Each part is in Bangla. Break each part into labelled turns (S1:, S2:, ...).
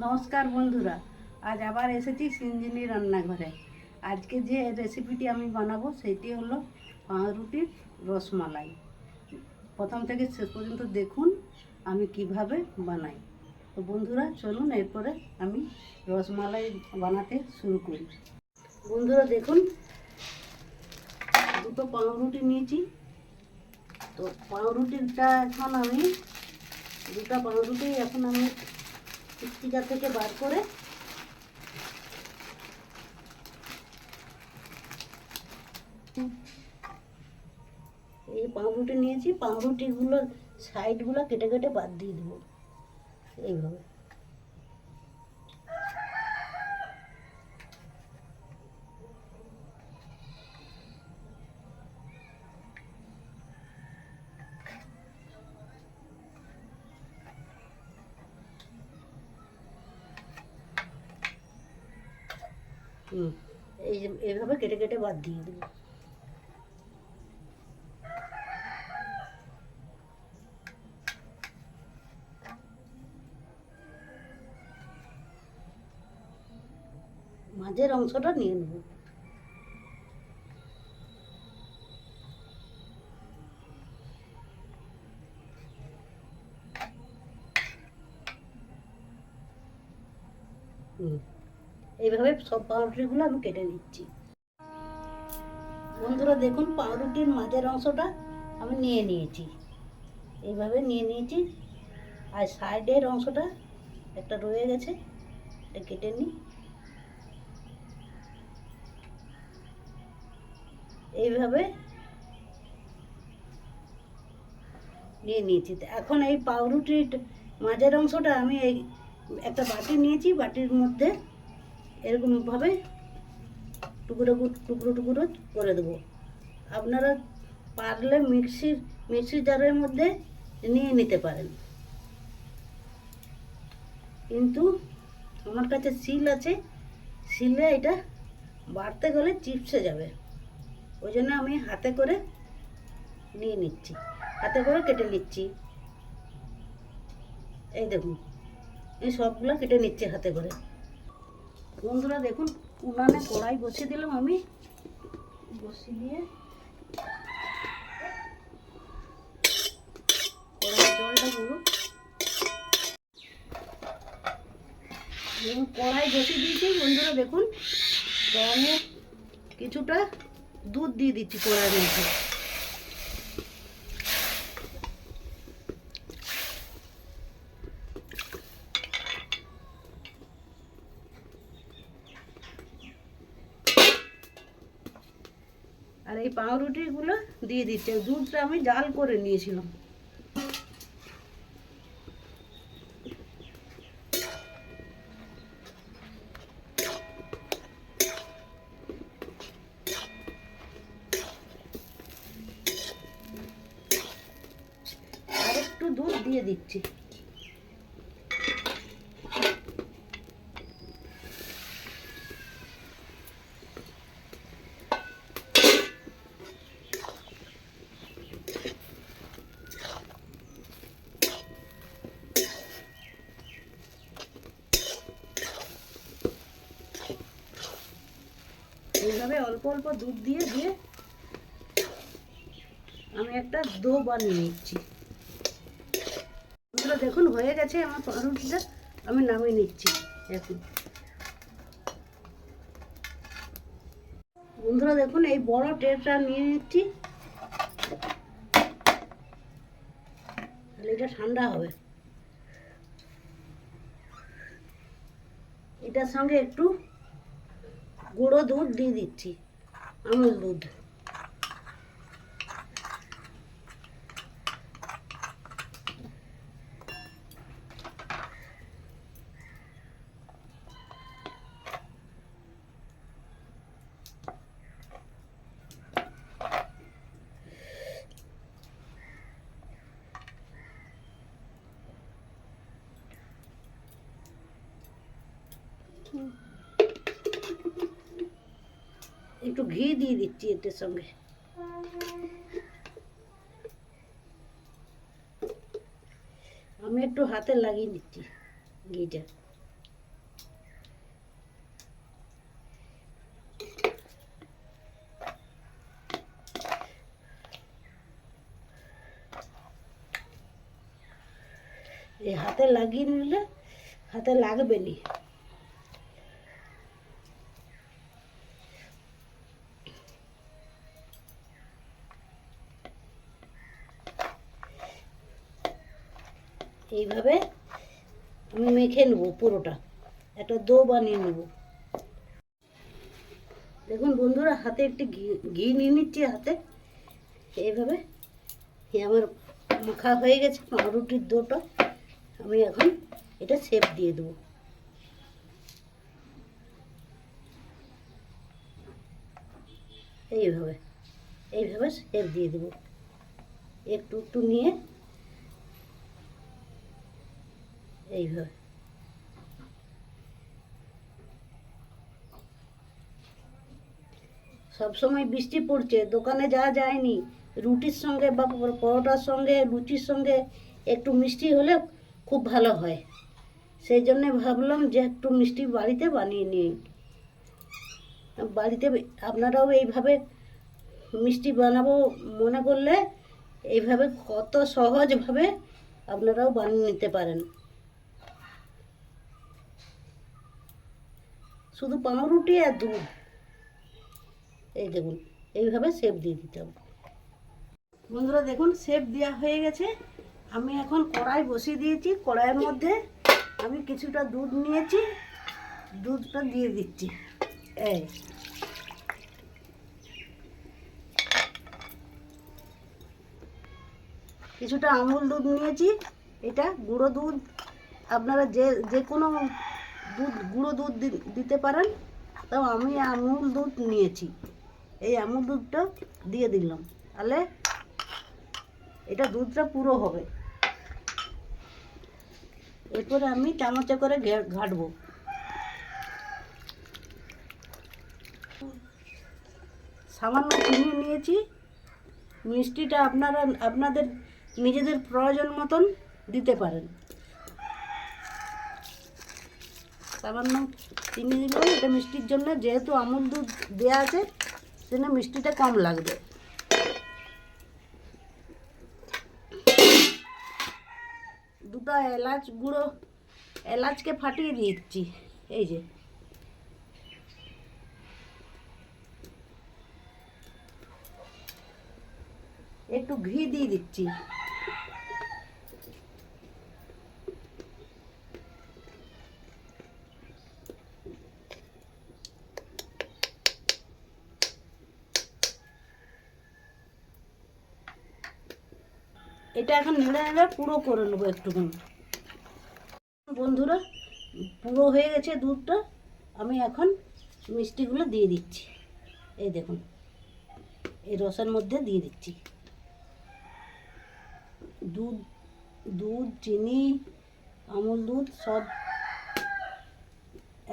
S1: নমস্কার বন্ধুরা, আজ আবার এসেছি সিঞ্জিনি রান্নাঘরে। আজকে যে রেসিপিটি আমি বানাবো, সেটি হলো পাউরুটির রসমালাই। প্রথম থেকে শেষ পর্যন্ত দেখুন আমি কীভাবে বানাই। তো বন্ধুরা, চলুন এরপরে আমি রসমালাই বানাতে শুরু করি। বন্ধুরা, দেখুন, দুটো পাউরুটি নিয়েছি। তো পাউরুটিটা এখন আমি, দুটো পাউরুটি এখন আমি স্টিকা থেকে বার করে এই পাউরুটি নিয়েছি পাউরুটিগুলোর সাইডগুলো কেটে কেটে বাদ দিয়ে দেবো। এইভাবে। এই এইভাবে কেটে কেটে বাদ দিয়ে দেবো। মাঝের অংশটা নিয়ে নেব। হুম। এইভাবে সব পাউরুটিগুলো আমি কেটে নিচ্ছি। বন্ধুরা দেখুন, পাউরুটির মাঝের অংশটা আমি নিয়ে নিয়েছি। এইভাবে নিয়ে নিয়েছি। আর সাইডের অংশটা একটা রয়ে গেছে, এটা কেটে নিই। এইভাবে নিয়ে নিয়েছি। এখন এই পাউরুটির মাঝের অংশটা আমি এই একটা বাটি নিয়েছি, বাটির মধ্যে এরকমভাবে টুকরো টুকরো টুকরো করে দেবো। আপনারা পারলে মিক্সির মিক্সি জারের মধ্যে নিয়ে নিতে পারেন। কিন্তু আমার কাছে শিল আছে শিলে এটা বাড়তে গেলে চিপসে যাবে। ওই জন্য আমি হাতে করে নিয়ে নিচ্ছি, হাতে করে কেটে নিচ্ছি। এই দেখুন, এই সবগুলো কেটে নিচ্ছি হাতে করে। বন্ধুরা দেখুন, উনানে কড়াই বসিয়ে দিলাম আমি। বসিয়ে দিয়ে কড়াই জলটা কড়াই বসিয়ে দিয়েছি। বন্ধুরা দেখুন গরমে কিছুটা দুধ দিয়ে দিচ্ছি কড়াইয়ের মধ্যে। আর এই পাউরুটিগুলো দিয়ে দিচ্ছে। দুধটা আমি জাল করে নিয়েছিলাম। একটু দুধ দিয়ে দিচ্ছি। এইভাবে অল্প অল্প দুধ দিয়ে দিয়ে আমি একটা দো বানিয়ে নিচ্ছি। দেখুন, হয়ে গেছে আমার পাউরুটিটা, আমি নামিয়ে নিচ্ছি এখন বন্ধুরা, দেখুন, এই বড় ট্রেটা নিয়ে নিচ্ছি। তাহলে এটা ঠান্ডা হবে। এটার সঙ্গে একটু গুঁড়ো দুধ দিয়ে দিচ্ছি আমুল দুধ। একটু ঘি দিয়ে দিচ্ছি এটার সঙ্গে। আমি একটু হাতে লাগিয়ে দিচ্ছি ঘিটা। হাতে লাগিয়ে নিলে হাতে লাগবে না। এইভাবে আমি মেখে নেব পুরোটা। একটা দো বানিয়ে নেব। দেখুন বন্ধুরা, হাতে একটু ঘি ঘি নিয়ে নিচ্ছি হাতে। এইভাবে এই আমার মাখা হয়ে গেছে পাউরুটির দোটা। আমি এখন এটা শেপ দিয়ে দেবো। এইভাবে এইভাবে শেপ দিয়ে দেবো। একটু একটু নিয়ে এইভাবে। সবসময় বৃষ্টি পড়ছে, দোকানে যাওয়া যায়নি। রুটির সঙ্গে বা পর- পরোটার সঙ্গে, লুচির সঙ্গে একটু মিষ্টি হলে খুব ভালো হয়। সেই জন্যে ভাবলাম যে একটু মিষ্টি বাড়িতে বানিয়ে নিই। বাড়িতে আপনারাও এইভাবে মিষ্টি বানাবো মনে করলে এইভাবে কত সহজভাবে আপনারাও বানিয়ে নিতে পারেন। শুধু পাউরুটি আর দুধ। এই দেখুন, এইভাবে সেপ দিয়ে দিতে হবে। বন্ধুরা দেখুন সেপ দেওয়া হয়ে গেছে। আমি এখন কড়াই বসিয়ে দিয়েছি। কড়াইয়ের মধ্যে আমি কিছুটা দুধ নিয়েছি। দুধটা দিয়ে দিচ্ছি। এই। কিছুটা আমুল দুধ নিয়েছি। এটা গুঁড়ো দুধ। আপনারা যে যে কোনো দুধ, গুঁড়ো দুধ দিতে পারেন। তাও আমি আমুল দুধ নিয়েছি। এই আমুল দুধটা দিয়ে দিলাম। তাহলে এটা দুধটা পুরো হবে। এরপরে আমি চামচে করে ঘাটবো। সামান্য চিনি নিয়েছি। মিষ্টিটা আপনারা, আপনাদের নিজেদের প্রয়োজন মতন দিতে পারেন। সামান্য চিনি দিলাম এটা মিষ্টির জন্য যেহেতু আমুল দুধ দেওয়া আছে, সেজন্য মিষ্টিটা কম লাগবে। দুটো এলাচ গুঁড়ো, এলাচকে ফাটিয়ে দিচ্ছি, এই যে। একটু ঘি দিয়ে দিচ্ছি। এটা এখন নেড়ে নেড়ে পুরো করে নেব একটুখানি। বন্ধুরা, পুরো হয়ে গেছে দুধটা। আমি এখন মিষ্টিগুলো দিয়ে দিচ্ছি। এই দেখুন, এই রসের মধ্যে দিয়ে দিচ্ছি। দুধ দুধ, চিনি, আমুল দুধ সব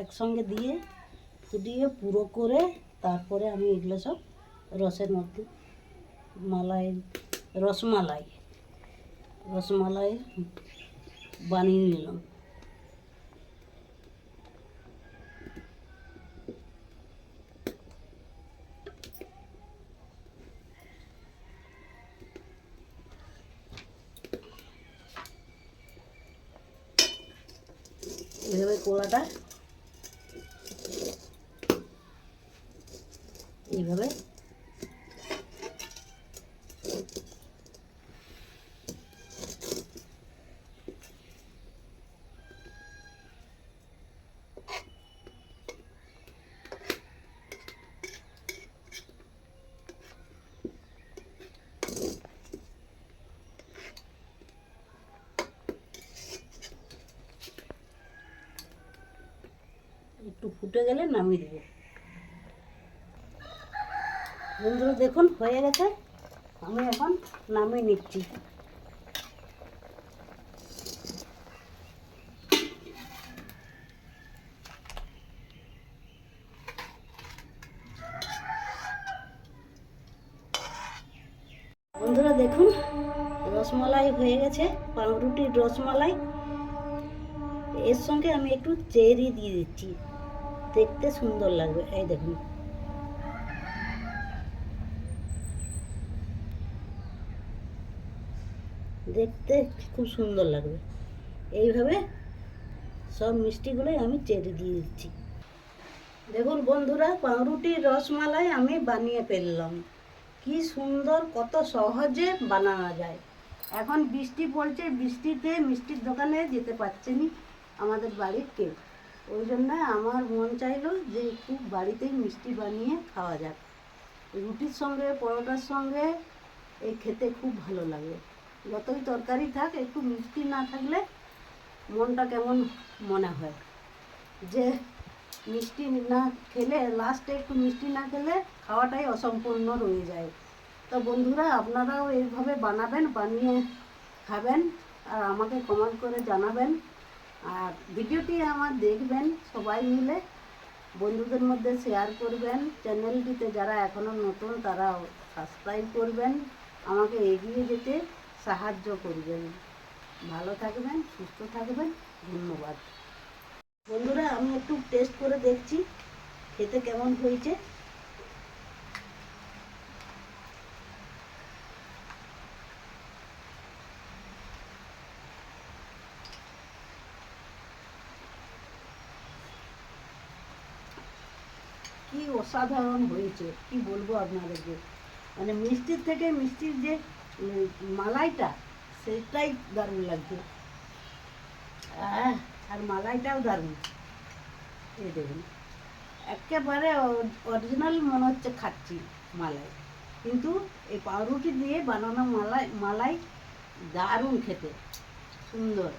S1: একসঙ্গে দিয়ে ফুটিয়ে পুরো করে তারপরে আমি এগুলো সব রসের মধ্যে মালাই, রসমালাই রসমালাই বানিয়ে নিলাম। এইভাবে কোলাটা এইভাবে একটু ফুটে গেলে নামিয়ে দেবো। বন্ধুরা, দেখুন, হয়ে গেছে। আমি এখন নামিয়ে নিচ্ছি। বন্ধুরা, দেখুন, রসমালাই হয়ে গেছে, পাউরুটির রসমালাই। এর সঙ্গে আমি একটু চেরি দিয়ে দিচ্ছি। দেখতে সুন্দর লাগবে। এই দেখুন। দেখতে খুব সুন্দর লাগবে। এইভাবে সব মিষ্টিগুলোই আমি চেড়ে দিয়ে দিচ্ছি। দেখুন বন্ধুরা, পাউরুটির রসমালাই আমি বানিয়ে ফেললাম। কি সুন্দর, কত সহজে বানানো যায়। এখন বৃষ্টি পড়ছে, বৃষ্টিতে মিষ্টির দোকানে যেতে পারছে নি আমাদের বাড়ির কেউ। ওই জন্য আমার মন চাইলো যে একটু বাড়িতেই মিষ্টি বানিয়ে খাওয়া যাক। রুটির সঙ্গে, পরোটার সঙ্গে এই খেতে খুব ভালো লাগে। যতই তরকারি থাক, একটু মিষ্টি না থাকলে মনটা কেমন মনে হয়। যে মিষ্টি না খেলে লাস্টে একটু মিষ্টি না খেলে খাওয়াটাই অসম্পূর্ণ রয়ে যায়। তো বন্ধুরা, আপনারাও এইভাবে বানাবেন, বানিয়ে খাবেন, আর আমাকে কমেন্ট করে জানাবেন আর ভিডিওটি আমার দেখবেন, সবাই মিলে বন্ধুদের মধ্যে শেয়ার করবেন। চ্যানেলটিতে যারা এখনও নতুন তারা সাবস্ক্রাইব করবেন। আমাকে এগিয়ে যেতে সাহায্য করবেন। ভালো থাকবেন, সুস্থ থাকবেন। ধন্যবাদ। বন্ধুরা, আমি একটু টেস্ট করে দেখছি, খেতে কেমন হয়েছে। কি অসাধারণ হয়েছে, কি বলব আপনাদেরকে? মানে মিষ্টির থেকে মিষ্টির যে মালাইটা সেটাই দারুণ লাগছে। আর মালাইটাও দারুণ। এই দেখুন, একেবারে অরিজিনাল মনে হচ্ছে খাচ্ছি মালাই। কিন্তু এই পাউরুটি দিয়ে বানানো মালাই মালাই দারুণ খেতে, সুন্দর।